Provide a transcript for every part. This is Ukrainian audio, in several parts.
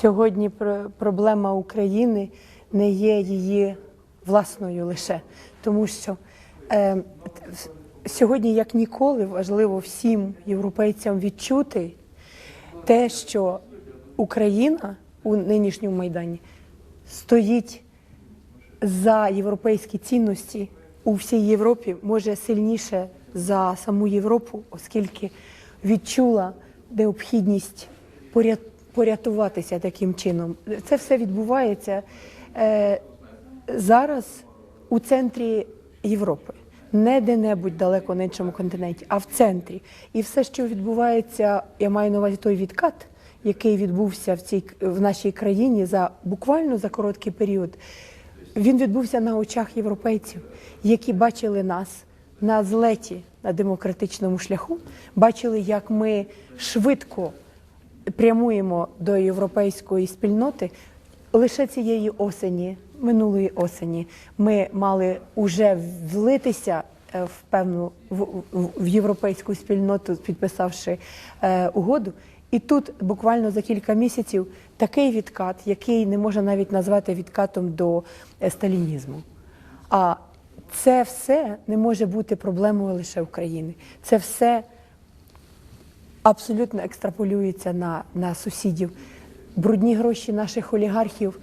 Сьогодні проблема України не є її власною лише, тому що е, сьогодні, як ніколи, важливо всім європейцям відчути те, що Україна у нинішньому майдані стоїть за європейські цінності у всій Європі, може сильніше за саму Європу, оскільки відчула необхідність поря- порятуватися таким чином. Це все відбувається е, зараз у центрі Європи. Не де-небудь далеко на іншому континенті, а в центрі. І все, що відбувається, я маю на увазі той відкат, який відбувся в цій в нашій країні за буквально за короткий період. Він відбувся на очах європейців, які бачили нас на злеті на демократичному шляху, бачили, як ми швидко прямуємо до європейської спільноти. Лише цієї осені, минулої осені, ми мали уже влитися е, в певну в, в, в європейську спільноту, підписавши е, угоду. І тут буквально за кілька місяців такий відкат, який не можна навіть назвати відкатом до е, сталінізму. А це все не може бути проблемою лише України. Це все абсолютно екстраполюється на, на сусідів. Брудні гроші наших олігархів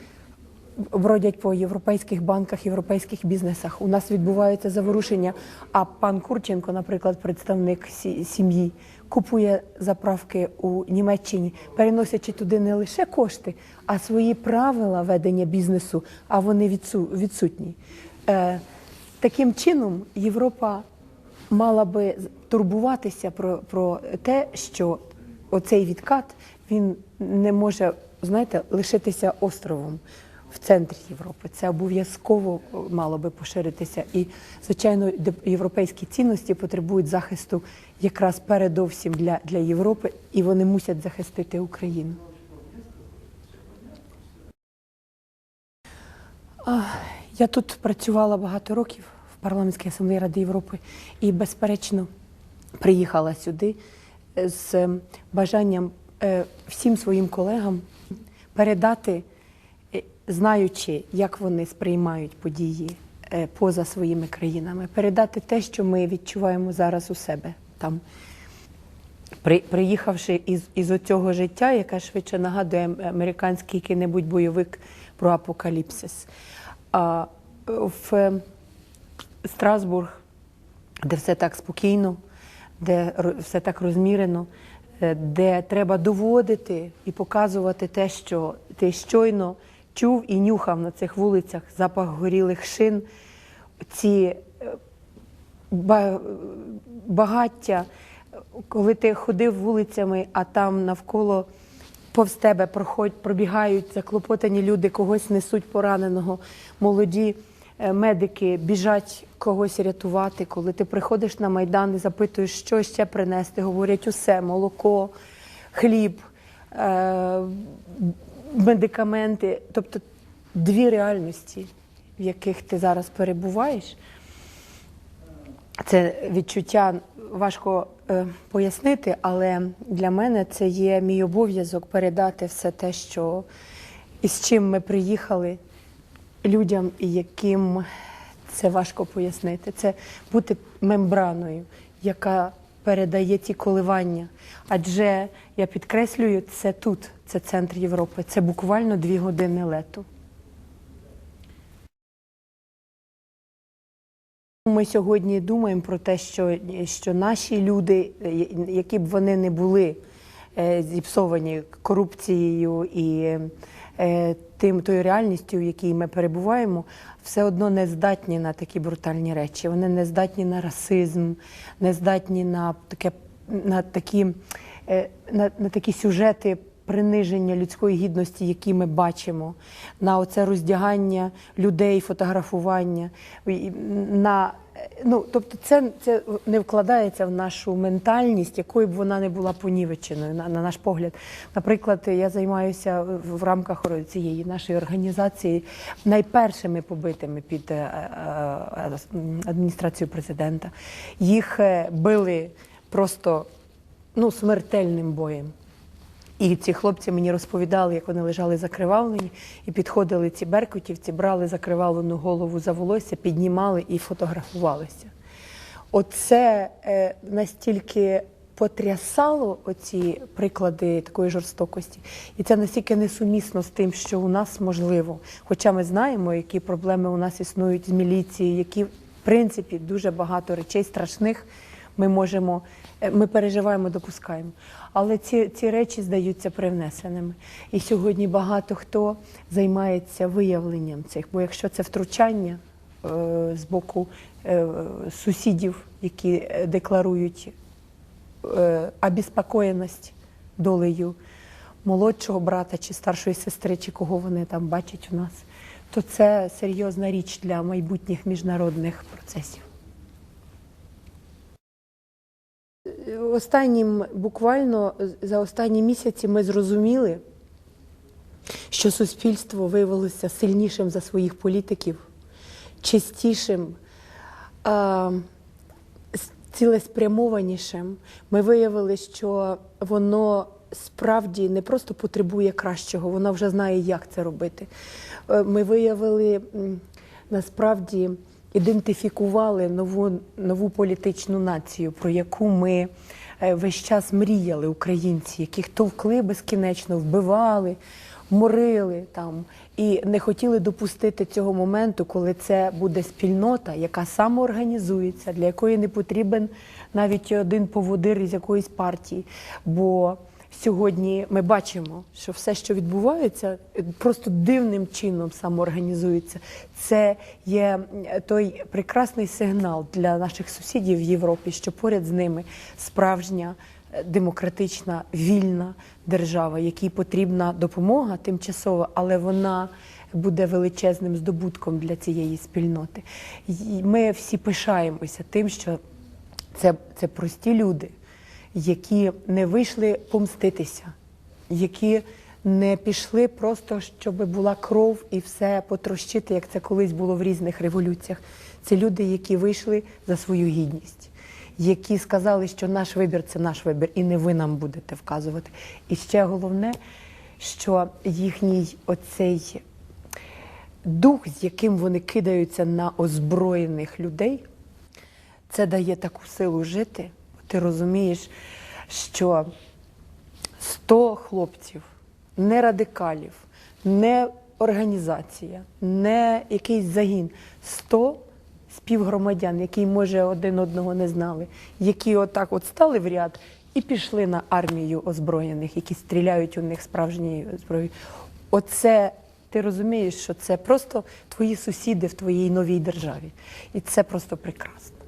бродять по європейських банках, європейських бізнесах. У нас відбуваються заворушення. А пан Курченко, наприклад, представник сім'ї, купує заправки у Німеччині, переносячи туди не лише кошти, а свої правила ведення бізнесу, а вони відсу- відсутні. Е, таким чином, Європа мала би турбуватися про, про те, що оцей відкат він не може, знаєте, лишитися островом в центрі Європи. Це обов'язково мало би поширитися. І, звичайно, європейські цінності потребують захисту якраз передовсім для, для Європи, і вони мусять захистити Україну. Я тут працювала багато років в парламентській асамблеї Ради Європи і, безперечно, приїхала сюди з ем, бажанням е, всім своїм колегам передати, е, знаючи, як вони сприймають події е, поза своїми країнами, передати те, що ми відчуваємо зараз у себе там. При, приїхавши із, із оцього життя, яке швидше нагадує американський який-небудь бойовик про апокаліпсис. А в е, Страсбург, де все так спокійно, де все так розмірено, е, де треба доводити і показувати те, що ти щойно чув і нюхав на цих вулицях запах горілих шин, ці е, багаття, коли ти ходив вулицями, а там навколо повз тебе проходять, пробігають заклопотані люди, когось несуть пораненого, молоді медики біжать когось рятувати. Коли ти приходиш на майдан і запитуєш, що ще принести, говорять усе: молоко, хліб, е, медикаменти, тобто дві реальності, в яких ти зараз перебуваєш. Це відчуття важко е, пояснити, але для мене це є мій обов'язок передати все те, що із чим ми приїхали людям, яким це важко пояснити. Це бути мембраною, яка передає ті коливання. Адже я підкреслюю, це тут, це центр Європи, це буквально дві години лету. Ми сьогодні думаємо про те, що, що наші люди, які б вони не були е, зіпсовані корупцією і тим тою реальністю, в якій ми перебуваємо, все одно не здатні на такі брутальні речі. Вони не здатні на расизм, не здатні на таке на такі, е, на, на такі сюжети приниження людської гідності, які ми бачимо, на оце роздягання людей, фотографування, на ну тобто, це, це не вкладається в нашу ментальність, якою б вона не була понівеченою, на, на наш погляд. Наприклад, я займаюся в, рамках цієї нашої організації найпершими побитими під е, е, адміністрацією президента. Їх е, били просто ну, смертельним боєм. І ці хлопці мені розповідали, як вони лежали закривавлені, і підходили ці беркутівці, брали закривавлену голову за волосся, піднімали і фотографувалися. Оце е, настільки потрясало оці приклади такої жорстокості, і це настільки несумісно з тим, що у нас можливо. Хоча ми знаємо, які проблеми у нас існують з міліцією, які в принципі дуже багато речей страшних ми можемо, е, ми переживаємо, допускаємо. Але ці, ці речі здаються привнесеними. І сьогодні багато хто займається виявленням цих, бо якщо це втручання е, з боку е, сусідів, які е, декларують е, обіспокоєність долею молодшого брата чи старшої сестри, чи кого вони там бачать у нас, то це серйозна річ для майбутніх міжнародних процесів. Останнім буквально за останні місяці ми зрозуміли, що суспільство виявилося сильнішим за своїх політиків, чистішим, цілеспрямованішим. Ми виявили, що воно справді не просто потребує кращого, воно вже знає, як це робити. Е, Ми виявили насправді ідентифікували нову, нову політичну націю, про яку ми е, весь час мріяли, українці, яких товкли безкінечно, вбивали, морили там і не хотіли допустити цього моменту, коли це буде спільнота, яка самоорганізується, для якої не потрібен навіть один поводир із якоїсь партії. Бо Сьогодні ми бачимо, що все, що відбувається, просто дивним чином самоорганізується. Це є той прекрасний сигнал для наших сусідів в Європі, що поряд з ними справжня е, демократична вільна держава, якій потрібна допомога тимчасова, але вона буде величезним здобутком для цієї спільноти. І Ми всі пишаємося тим, що це, це прості люди які не вийшли помститися, які не пішли просто, щоб була кров і все потрощити, як це колись було в різних революціях. Це люди, які вийшли за свою гідність, які сказали, що наш вибір це наш вибір, і не ви нам будете вказувати. І ще головне, що їхній оцей дух, з яким вони кидаються на озброєних людей, це дає таку силу жити. Ти розумієш, що 100 хлопців, не радикалів, не організація, не якийсь загін, 100 співгромадян, які, може, один одного не знали, які отак от стали в ряд і пішли на армію озброєних, які стріляють у них справжньою зброєю. Оце ти розумієш, що це просто твої сусіди в твоїй новій державі. І це просто прекрасно.